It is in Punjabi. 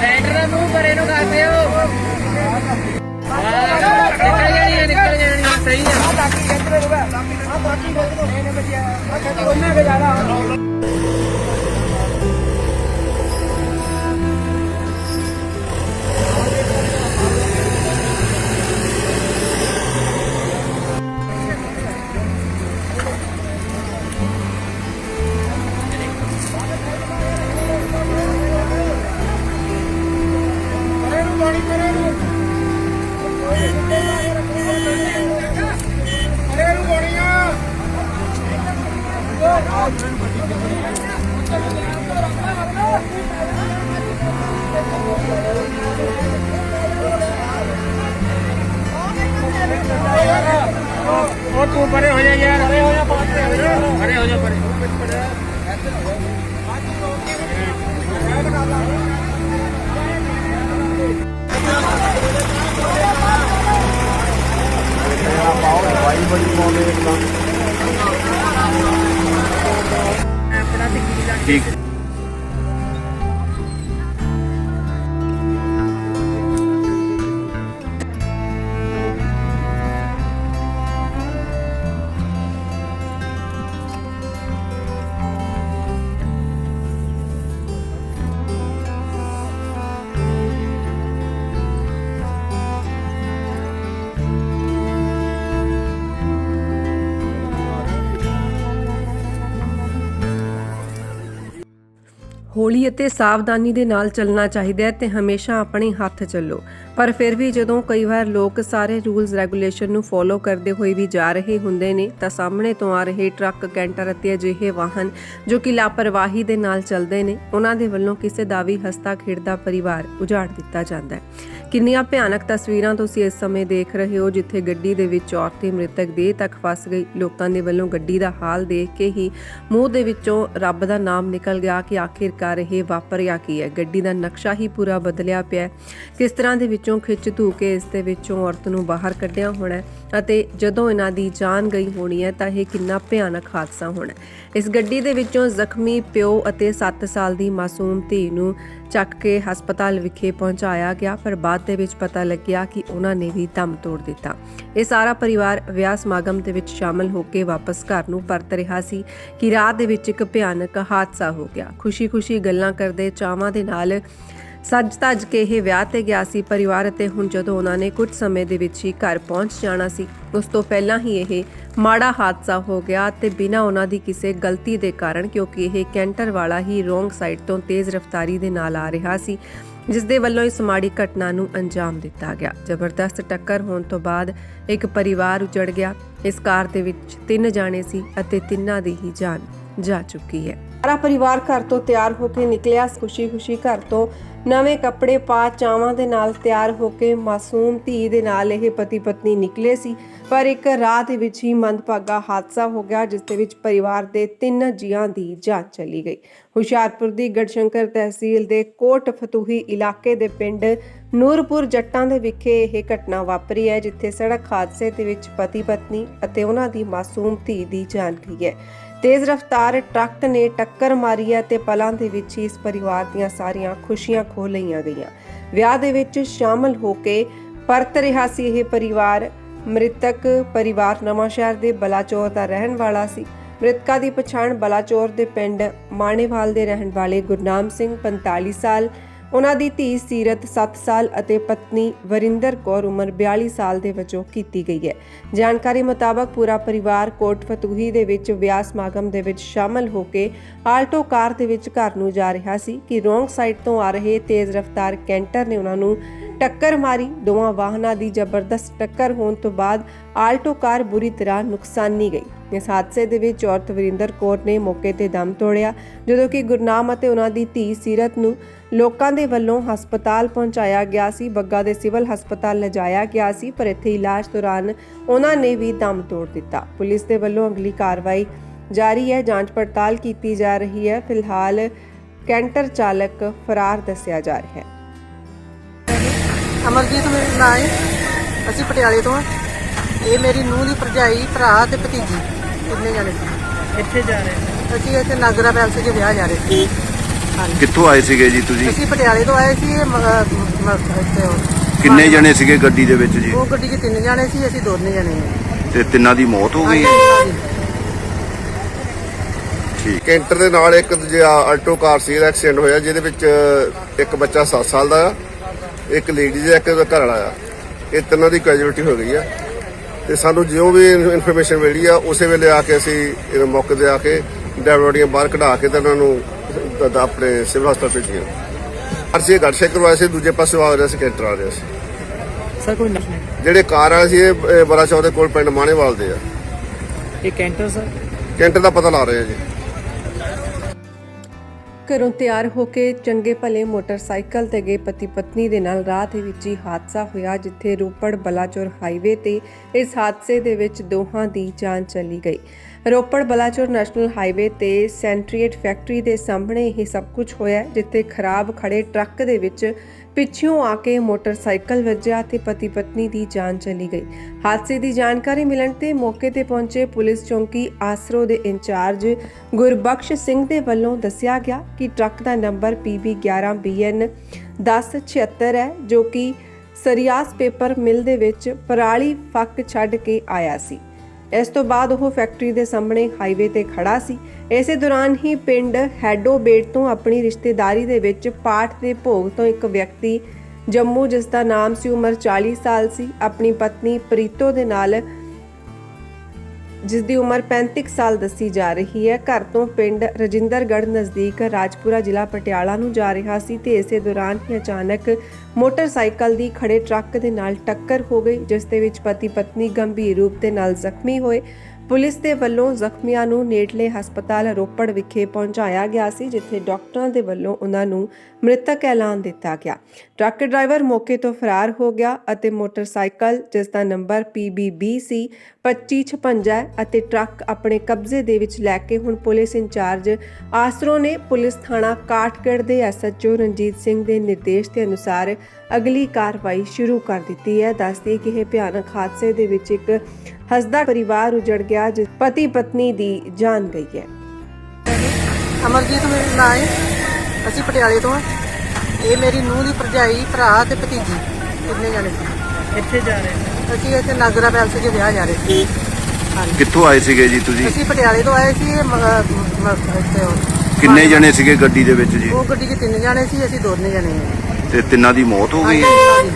ਲੈਟਰ ਦਾ ਮੂੰਹ ਪਰੇ ਨੂੰ ਕਰਦੇ ਹੋ ਨਿਕਲ ਜਾਣੀ ਹੈ ਨਿਕਲ ਜਾਣੀ ਹੈ ਸਹੀ ਹੈ ਉਹ ਤੂੰ ਪਰੇ ਹੋ ਜਾ ਯਾਰ ਪਰੇ ਹੋ ਜਾ ਪਰੇ ਹੋ ਜਾ ਪਰੇ ਠੀਕ ਹੌਲੀ ਅਤੇ ਸਾਵਧਾਨੀ ਦੇ ਨਾਲ ਚੱਲਣਾ ਚਾਹੀਦਾ ਹੈ ਤੇ ਹਮੇਸ਼ਾ ਆਪਣੇ ਹੱਥ ਚੱਲੋ। ਪਰ ਫਿਰ ਵੀ ਜਦੋਂ ਕਈ ਵਾਰ ਲੋਕ ਸਾਰੇ ਰੂਲਸ, ਰੈਗੂਲੇਸ਼ਨ ਨੂੰ ਫੋਲੋ ਕਰਦੇ ਹੋਏ ਵੀ ਜਾ ਰਹੇ ਹੁੰਦੇ ਨੇ, ਤਾਂ ਸਾਹਮਣੇ ਤੋਂ ਆ ਰਹੇ ਟਰੱਕ, ਕੈਂਟਰ ਅਤੇ ਅਜਿਹੇ ਵਾਹਨ ਜੋ ਕਿ ਲਾਪਰਵਾਹੀ ਦੇ ਨਾਲ ਚੱਲਦੇ ਨੇ, ਉਹਨਾਂ ਦੇ ਵੱਲੋਂ ਕਿਸੇ ਦਾ ਵੀ ਹਸਤਾ ਖੇਡਦਾ ਪਰਿਵਾਰ ਉਜਾੜ ਦਿੱਤਾ ਜਾਂਦਾ ਹੈ। ਕਿੰਨੀਆਂ ਭਿਆਨਕ ਤਸਵੀਰਾਂ ਤੁਸੀਂ ਇਸ ਸਮੇਂ ਦੇਖ ਰਹੇ ਹੋ ਜਿੱਥੇ ਗੱਡੀ ਦੇ ਵਿੱਚ ਔਰਤ ਦੀ ਮ੍ਰਿਤਕ ਦੇਹ ਤੱਕ ਫਸ ਗਈ। ਲੋਕਾਂ ਦੇ ਵੱਲੋਂ ਗੱਡੀ ਦਾ ਹਾਲ ਦੇਖ ਕੇ ਹੀ ਮੂੰਹ ਦੇ ਵਿੱਚੋਂ ਰੱਬ ਦਾ ਨਾਮ ਨਿਕਲ ਗਿਆ ਕਿ ਆਖਿਰਕਾਰ ਇਹ ਵਾਪਰਿਆ ਕੀ ਹੈ? ਗੱਡੀ ਦਾ ਨਕਸ਼ਾ ਹੀ ਪੂਰਾ ਬਦਲਿਆ ਪਿਆ ਕਿਸ ਤਰ੍ਹਾਂ ਦੇ ਵਿੱਚੋਂ ਖਿੱਚ ਧੂ ਕੇ ਇਸ ਦੇ ਵਿੱਚੋਂ ਔਰਤ ਨੂੰ ਬਾਹਰ ਕੱਢਿਆ ਹੋਣਾ ਅਤੇ ਜਦੋਂ ਇਹਨਾਂ ਦੀ ਜਾਨ ਗਈ ਹੋਣੀ ਹੈ ਤਾਂ ਇਹ ਕਿੰਨਾ ਭਿਆਨਕ ਹਾਦਸਾ ਹੋਣਾ ਇਸ ਗੱਡੀ ਦੇ ਵਿੱਚੋਂ ਜ਼ਖਮੀ ਪਿਓ ਅਤੇ 7 ਸਾਲ ਦੀ ਮਾਸੂਮ ਧੀ ਨੂੰ ਚੱਕ ਕੇ ਹਸਪਤਾਲ ਵਿਖੇ ਪਹੁੰਚਾਇਆ ਗਿਆ, ਪਰ ਬਾਅਦ ਦੇ ਵਿੱਚ ਪਤਾ ਲੱਗਿਆ ਕਿ ਉਹਨਾਂ ਨੇ ਵੀ ਦਮ ਤੋੜ ਦਿੱਤਾ। ਇਹ ਸਾਰਾ ਪਰਿਵਾਰ ਵਿਆਹ ਸਮਾਗਮ ਦੇ ਵਿੱਚ ਸ਼ਾਮਲ ਹੋ ਕੇ ਵਾਪਸ ਘਰ ਨੂੰ ਪਰਤ ਰਿਹਾ ਸੀ ਕਿ ਰਾਹ ਦੇ ਵਿੱਚ ਇੱਕ ਭਿਆਨਕ ਹਾਦਸਾ ਹੋ ਗਿਆ। ਖੁਸ਼ੀ-ਖੁਸ਼ੀ ਗੱਲਾਂ ਕਰਦੇ ਚਾਵਾਂ ਦੇ ਨਾਲ ਸੱਜ ਧੱਜ ਕੇ ਇਹ ਵਿਆਹ ਤੇ ਗਿਆ ਸੀ ਪਰਿਵਾਰ ਅਤੇ ਹੁਣ ਜਦੋਂ ਉਹਨਾਂ ਨੇ ਕੁਝ ਸਮੇਂ ਦੇ ਵਿੱਚ ਹੀ ਘਰ ਪਹੁੰਚ ਜਾਣਾ ਸੀ, ਉਸ ਤੋਂ ਪਹਿਲਾਂ ਹੀ ਇਹ ਮਾੜਾ ਹਾਦਸਾ ਹੋ ਗਿਆ ਤੇ ਬਿਨਾਂ ਉਹਨਾਂ ਦੀ ਕਿਸੇ ਗਲਤੀ ਦੇ ਕਾਰਨ ਕਿਉਂਕਿ ਇਹ ਕੈਂਟਰ ਵਾਲਾ ਹੀ ਰੋਂਗ ਸਾਈਡ ਤੋਂ ਤੇਜ਼ ਰਫ਼ਤਾਰੀ ਦੇ ਨਾਲ ਆ ਰਿਹਾ ਸੀ ਜਿਸ ਦੇ ਵੱਲੋਂ ਇਸ ਮਾੜੀ ਘਟਨਾ ਨੂੰ ਅੰਜਾਮ ਦਿੱਤਾ ਗਿਆ। ਜ਼ਬਰਦਸਤ ਟੱਕਰ ਹੋਣ ਤੋਂ ਬਾਅਦ ਇੱਕ ਪਰਿਵਾਰ ਉਜੜ ਗਿਆ। ਇਸ ਕਾਰ ਦੇ ਵਿੱਚ ਤਿੰਨ ਜਾਣੇ ਸੀ ਅਤੇ ਤਿੰਨਾਂ ਦੀ ਹੀ ਜਾਨ ਜਾ ਚੁੱਕੀ ਹੈ। ਸਾਰਾ ਪਰਿਵਾਰ ਘਰ ਤੋਂ ਤਿਆਰ ਹੋ ਕੇ ਨਿਕਲਿਆ। ਖੁਸ਼ੀ-ਖੁਸ਼ੀ ਘਰ ਤੋਂ ਨਵੇਂ ਕੱਪੜੇ ਪਾ ਚਾਵਾਂ ਦੇ ਨਾਲ ਤਿਆਰ ਹੋ ਕੇ ਮਾਸੂਮ ਧੀ ਦੇ ਨਾਲ ਇਹ ਪਤੀ ਪਤਨੀ ਨਿਕਲੇ ਸੀ। ਪਰ ਇੱਕ ਰਾਹ ਦੇ ਵਿੱਚ ਹੀ ਮੰਦਭਾਗਾ ਹਾਦਸਾ ਹੋ ਗਿਆ, ਜਿਸ ਦੇ ਵਿੱਚ ਪਰਿਵਾਰ ਦੇ ਤਿੰਨ ਜੀਆਂ ਦੀ ਜਾਨ ਚਲੀ ਗਈ। ਹੁਸ਼ਿਆਰਪੁਰ ਦੀ ਗੜਸ਼ੰਕਰ ਤਹਿਸੀਲ ਦੇ ਕੋਟ ਫਤੂਹੀ ਇਲਾਕੇ ਦੇ ਪਿੰਡ ਨੂਰਪੁਰ ਜੱਟਾਂ ਦੇ ਵਿਖੇ ਇਹ ਘਟਨਾ ਵਾਪਰੀ ਹੈ, ਜਿੱਥੇ ਸੜਕ ਹਾਦਸੇ ਦੇ ਵਿੱਚ ਪਤੀ ਪਤਨੀ ਅਤੇ ਉਹਨਾਂ ਦੀ ਮਾਸੂਮ ਧੀ ਦੀ ਜਾਨ ਗਈ ਹੈ। ਤੇਜ਼ ਰਫ਼ਤਾਰ ਟਰੱਕ ਨੇ ਟੱਕਰ ਮਾਰੀ ਹੈ ਤੇ ਪਲਾਂ ਦੇ ਵਿੱਚ ਹੀ ਇਸ ਪਰਿਵਾਰ ਦੀਆਂ ਸਾਰੀਆਂ ਖੁਸ਼ੀਆਂ ਖੋ ਲਈਆਂ ਗਈਆਂ। ਵਿਆਹ ਦੇ ਵਿੱਚ ਸ਼ਾਮਲ ਹੋ ਕੇ ਪਰਤ ਰਿਹਾ ਸੀ ਇਹ ਪਰਿਵਾਰ। ਮ੍ਰਿਤਕ ਪਰਿਵਾਰ ਨਵਾਂਸ਼ਹਿਰ ਦੇ ਬਲਾਚੌਰ ਦਾ ਰਹਿਣ ਵਾਲਾ ਸੀ। ਮ੍ਰਿਤਕਾ ਦੀ ਪਛਾਣ ਬਲਾਚੌਰ ਦੇ ਪਿੰਡ ਮਾਣੇਵਾਲ ਦੇ ਰਹਿਣ ਵਾਲੇ ਗੁਰਨਾਮ ਸਿੰਘ 45 ਸਾਲ ਉਹਨਾਂ ਦੀ ਧੀ ਸੀਰਤ 7 ਸਾਲ ਅਤੇ ਪਤਨੀ ਵਰਿੰਦਰ ਕੌਰ ਉਮਰ 42 ਸਾਲ ਦੇ ਵਜੋਂ ਕੀਤੀ ਗਈ ਹੈ। ਜਾਣਕਾਰੀ ਮੁਤਾਬਕ ਪੂਰਾ ਪਰਿਵਾਰ ਕੋਟ ਫਤੂਹੀ ਦੇ ਵਿੱਚ ਵਿਆਹ ਸਮਾਗਮ ਦੇ ਵਿੱਚ ਸ਼ਾਮਲ ਹੋ ਕੇ ਆਲਟੋ ਕਾਰ ਦੇ ਵਿੱਚ ਘਰ ਨੂੰ ਜਾ ਰਿਹਾ ਸੀ ਕਿ ਰੋਂਗ ਸਾਈਡ ਤੋਂ ਆ ਰਹੇ ਤੇਜ਼ ਰਫ਼ਤਾਰ ਕੈਂਟਰ ਨੇ ਉਹਨਾਂ ਨੂੰ ਟੱਕਰ ਮਾਰੀ। ਦੋਵਾਂ ਵਾਹਨਾਂ ਦੀ ਜ਼ਬਰਦਸਤ ਟੱਕਰ ਹੋਣ ਤੋਂ ਬਾਅਦ ਆਲਟੋ ਕਾਰ ਬੁਰੀ ਤਰ੍ਹਾਂ ਨੁਕਸਾਨੀ ਗਈ। ਇਸ ਹਾਦਸੇ ਦੇ ਵਿੱਚ ਔਰਤ ਵਰਿੰਦਰ ਕੌਰ ਨੇ ਮੌਕੇ ਤੇ ਦਮ ਤੋੜਿਆ, ਜਦੋਂ ਕਿ ਗੁਰਨਾਮ ਅਤੇ ਉਹਨਾਂ ਦੀ ਧੀ ਸੀਰਤ ਨੂੰ ਲੋਕਾਂ ਦੇ ਵੱਲੋਂ ਹਸਪਤਾਲ ਪਹੁੰਚਾਇਆ ਗਿਆ ਸੀ, ਬੱਗਾ ਦੇ ਸਿਵਲ ਹਸਪਤਾਲ ਲਿਜਾਇਆ ਗਿਆ ਸੀ, ਪਰ ਇੱਥੇ ਇਲਾਜ ਦੌਰਾਨ ਉਹਨਾਂ ਨੇ ਵੀ ਦਮ ਤੋੜ ਦਿੱਤਾ। ਪੁਲਿਸ ਦੇ ਵੱਲੋਂ ਅਗਲੀ ਕਾਰਵਾਈ ਜਾਰੀ ਹੈ, ਜਾਂਚ ਪੜਤਾਲ ਕੀਤੀ ਜਾ ਰਹੀ ਹੈ। ਫਿਲਹਾਲ ਕੈਂਟਰ ਚਾਲਕ ਫਰਾਰ ਦੱਸਿਆ ਜਾ ਰਿਹਾ ਹੈ। ਅਮਰਜੀਤ, ਮੇਰਾ ਨਾਂ ਹੈ। ਅਸੀਂ ਪਟਿਆਲੇ ਤੋਂ ਆ ਇਹ ਮੇਰੀ ਨੂੰਹ ਦੀ ਭਰਜਾਈ, ਭਰਾ ਤੇ ਭਤੀਜੀ। ਕਿੰਨੇ ਜਾਣੇ ਸੀ? ਕਿੱਥੇ ਜਾ ਰਹੇ ਹੋ ਅਸੀਂ ਇੱਥੇ ਨਾਗਰਾ ਪੈਲਸ 'ਚ ਵਿਆਹ ਜਾ ਰਹੇ ਸੀ। ਹਾਂਜੀ। ਕਿੱਥੋਂ ਆਏ ਸੀਗੇ ਜੀ ਤੁਸੀਂ? ਅਸੀਂ ਪਟਿਆਲੇ ਤੋਂ ਆਏ ਸੀ ਇਹ ਮ- ਅਹ ਮ- ਇੱਥੇ ਉਹ- ਕਿੰਨੇ ਜਣੇ ਸੀਗੇ ਗੱਡੀ ਦੇ ਵਿੱਚ ਜੀ? ਉਹ ਗੱਡੀ 'ਚ ਤਿੰਨ ਜਾਣੇ ਸੀ ਅਸੀਂ ਦੋਨੇ ਜਾਣੇ ਹਾਂ ਤੇ ਤਿੰਨਾਂ ਦੀ ਮੌਤ ਹੋ ਗਈ? ਹਾਂਜੀ ਠੀਕ। ਕੈਂਟਰ ਦੇ ਨਾਲ ਇੱਕ ਦੂਜਾ ਆਲਟੋ ਕਾਰ ਸੀ ਦਾ ਐਕਸੀਡੈਂਟ ਹੋਇਆ ਜਿਹਦੇ ਵਿੱਚ ਇੱਕ ਬੱਚਾ 7 ਸਾਲ ਦਾ ਆ ਇੱਕ ਲੇਡੀ ਦਾ ਇੱਕ ਉਹਦਾ ਘਰ ਵਾਲਾ ਆ। ਇਹ ਤਿੰਨਾਂ ਦੀ ਕੈਜੂਅਲਟੀ ਹੋ ਗਈ ਆ। ਤੇ ਸਾਨੂੰ ਜਿਉਂ ਵੀ ਇਨਫੋਰਮੇਸ਼ਨ ਮਿਲੀ ਆ ਉਸੇ ਵੇਲੇ ਆ ਕੇ ਅਸੀਂ ਇਹ ਮੌਕੇ ਤੇ ਆ ਕੇ ਡੈਡ ਬੋਡੀਆਂ ਬਾਹਰ ਕਢਾ ਕੇ ਤੇ ਉਹਨਾਂ ਨੂੰ ਆਪਣੇ ਸਿਵਲ ਹਸਪਤਾਲ ਭੇਜੀਆਂ। ਅਰਸੀ ਗੱਡ ਚੈੱਕ ਕਰਵਾਇਆ ਸੀ ਦੂਜੇ ਪਾਸੇ ਆ ਰਿਹਾ ਸੀ ਕੈਂਟਰ ਆ ਰਿਹਾ ਸੀ। ਸਰ ਕੋਈ ਨਹੀਂ। ਜਿਹੜੇ ਕਾਰ ਵਾਲੇ ਸੀ ਇਹ ਚੌਕ ਦੇ ਕੋਲ ਪਿੰਡ ਮਾਣੇਵਾਲ ਦੇ ਆ। ਇਹ ਕੈਂਟਰ ਸਰ? ਕੈਂਟਰ ਦਾ ਪਤਾ ਲਾ ਰਹੇ ਆ ਜੀ। ਘਰੋਂ ਤਿਆਰ ਹੋ ਕੇ ਚੰਗੇ ਭਲੇ ਮੋਟਰਸਾਈਕਲ ਤੇ ਗਏ ਪਤੀ ਪਤਨੀ ਦੇ ਨਾਲ। ਰਾਹ ਦੇ ਵਿੱਚ ਹੀ ਹਾਦਸਾ ਹੋਇਆ, ਜਿੱਥੇ ਰੋਪੜ ਬਲਾਚੌਰ ਹਾਈਵੇ ਤੇ ਇਸ ਹਾਦਸੇ ਦੇ ਵਿੱਚ ਦੋਹਾਂ ਦੀ ਜਾਨ ਚਲੀ ਗਈ। ਰੋਪੜ ਬਲਾਚੌਰ ਨੈਸ਼ਨਲ ਹਾਈਵੇ ਤੇ ਸੈਂਟਰੀਏਟ ਫੈਕਟਰੀ ਦੇ ਸਾਹਮਣੇ ਇਹ ਸਭ ਕੁਝ ਹੋਇਆ, ਜਿੱਥੇ ਖਰਾਬ ਖੜੇ ਟਰੱਕ ਦੇ ਵਿੱਚ ਪਿੱਛੋਂ ਆ ਕੇ ਮੋਟਰਸਾਈਕਲ ਵੱਜਿਆ ਤੇ ਪਤੀ ਪਤਨੀ ਦੀ ਜਾਨ ਚਲੀ ਗਈ। ਹਾਦਸੇ ਦੀ ਜਾਣਕਾਰੀ ਮਿਲਣ ਤੇ ਮੌਕੇ ਤੇ ਪਹੁੰਚੇ ਪੁਲਿਸ ਚੌਂਕੀ ਆਸਰੋ ਦੇ ਇੰਚਾਰਜ ਗੁਰਬਖਸ਼ ਸਿੰਘ ਦੇ ਵੱਲੋਂ ਦੱਸਿਆ ਗਿਆ ਕਿ ਟਰੱਕ ਦਾ ਨੰਬਰ PB11BN 1076 ਹੈ, ਜੋ ਕਿ ਸਰੀਆਸ ਪੇਪਰ ਮਿਲ ਦੇ ਵਿੱਚ ਪਰਾਲੀ ਫੱਕ ਛੱਡ ਕੇ ਆਇਆ ਸੀ। ਇਸ ਤੋਂ ਬਾਅਦ ਉਹ ਫੈਕਟਰੀ ਦੇ ਸਾਹਮਣੇ ਹਾਈਵੇ ਤੇ ਖੜਾ ਸੀ। ਇਸੇ ਦੌਰਾਨ ਹੀ ਪਿੰਡ ਹੈਡੋਬੇਟ ਤੋਂ ਆਪਣੀ ਰਿਸ਼ਤੇਦਾਰੀ ਦੇ ਵਿੱਚ ਪਾਠ ਦੇ ਭੋਗ ਤੋਂ ਇੱਕ ਵਿਅਕਤੀ ਜੰਮੂ ਜਿਸ ਦਾ ਨਾਮ ਸੀ, ਉਮਰ 40 ਸਾਲ ਸੀ, ਆਪਣੀ ਪਤਨੀ ਪ੍ਰੀਤੋ ਦੇ ਨਾਲ ਜਿਸ ਦੀ ਉਮਰ 35 ਕੁ ਸਾਲ ਦੱਸੀ ਜਾ ਰਹੀ ਹੈ। ਘਰ ਤੋਂ ਪਿੰਡ ਰਜਿੰਦਰਗੜ੍ਹ ਨਜ਼ਦੀਕ ਰਾਜਪੁਰਾ ਜ਼ਿਲ੍ਹਾ ਪਟਿਆਲਾ ਨੂੰ ਜਾ ਰਿਹਾ ਸੀ ਤੇ ਇਸੇ ਦੌਰਾਨ ਹੀ ਅਚਾਨਕ ਮੋਟਰਸਾਈਕਲ ਦੀ ਖੜੇ ਟਰੱਕ ਦੇ ਨਾਲ ਟੱਕਰ ਹੋ ਗਈ, ਜਿਸ ਦੇ ਵਿੱਚ ਪਤੀ ਪਤਨੀ ਗੰਭੀਰ ਰੂਪ ਦੇ ਨਾਲ ਜ਼ਖਮੀ ਹੋਏ। ਪੁਲਿਸ ਦੇ ਵੱਲੋਂ ਜ਼ਖਮੀਆਂ ਨੂੰ ਨੇੜਲੇ ਹਸਪਤਾਲ ਰੋਪੜ ਵਿਖੇ ਪਹੁੰਚਾਇਆ ਗਿਆ ਸੀ, ਜਿੱਥੇ ਡਾਕਟਰਾਂ ਦੇ ਵੱਲੋਂ ਉਹਨਾਂ ਨੂੰ ਮ੍ਰਿਤਕ ਐਲਾਨ ਦਿੱਤਾ ਗਿਆ। ਟਰੱਕ ਡਰਾਈਵਰ ਮੌਕੇ ਤੋਂ ਫਰਾਰ ਹੋ ਗਿਆ ਅਤੇ ਮੋਟਰਸਾਈਕਲ, ਜਿਸ ਦਾ ਨੰਬਰ ਸੀ 2556 ਹੈ ਅਤੇ ਟਰੱਕ ਆਪਣੇ ਕਬਜ਼ੇ ਦੇ ਵਿੱਚ ਲੈ ਕੇ ਹੁਣ ਪੁਲਿਸ ਇੰਚਾਰਜ ਆਸਰੋ ਨੇ ਪੁਲਿਸ ਥਾਣਾ ਕਾਠਗੜ੍ਹ ਦੇ ਐਸਐਚਓ ਰਣਜੀਤ ਸਿੰਘ ਦੇ ਨਿਰਦੇਸ਼ ਦੇ ਅਨੁਸਾਰ ਅਗਲੀ ਕਾਰਵਾਈ ਸ਼ੁਰੂ ਕਰ ਦਿੱਤੀ ਹੈ। ਦੱਸਦੀ ਕਿ ਇਹ ਭਿਆਨਕ ਹਾਦਸੇ ਦੇ ਵਿੱਚ ਇੱਕ ਹਸਦਾ ਪਰਿਵਾਰ ਉਜੜ ਗਿਆ ਜਿਸ ਪਤੀ ਪਤਨੀ ਦੀ ਜਾਨ ਗਈ ਹੈ। ਅਮਰਜੀਤ ਮੇਰਾ ਨਾਂ ਹੈ। ਅਸੀਂ ਪਟਿਆਲੇ ਤੋਂ ਆ ਇਹ ਮੇਰੀ ਨੂੰਹ ਦੀ ਭਰਜਾਈ ਭਰਾ ਤੇ ਭਤੀਜੀ। ਕਿੰਨੇ ਜਾਣੇ ਸੀ। ਕਿੱਥੇ ਜਾ ਰਹੇ? ਹੋ ਅਸੀਂ ਇੱਥੇ ਨਾਗਰਾ ਪੈਲਸ 'ਚ ਵਿਆਹ ਜਾ ਰਹੇ ਸੀ। ਹਾਂਜੀ। ਕਿੱਥੋਂ ਆਏ ਸੀਗੇ ਜੀ ਤੁਸੀਂ? ਅਸੀਂ ਪਟਿਆਲੇ ਤੋਂ ਆਏ ਸੀ ਇਹ ਮ- ਅਹ ਮ- ਇੱਥੇ ਉਹ- ਕਿੰਨੇ ਜਣੇ ਸੀਗੇ ਗੱਡੀ ਦੇ ਵਿੱਚ ਜੀ? ਉਹ ਗੱਡੀ 'ਚ ਤਿੰਨ ਜਾਣੇ ਸੀ ਅਸੀਂ ਦੋਨੇ ਜਾਣੇ ਹਾਂ ਤੇ ਤਿੰਨਾਂ ਦੀ ਮੌਤ ਹੋ ਗਈ? ਹਾਂਜੀ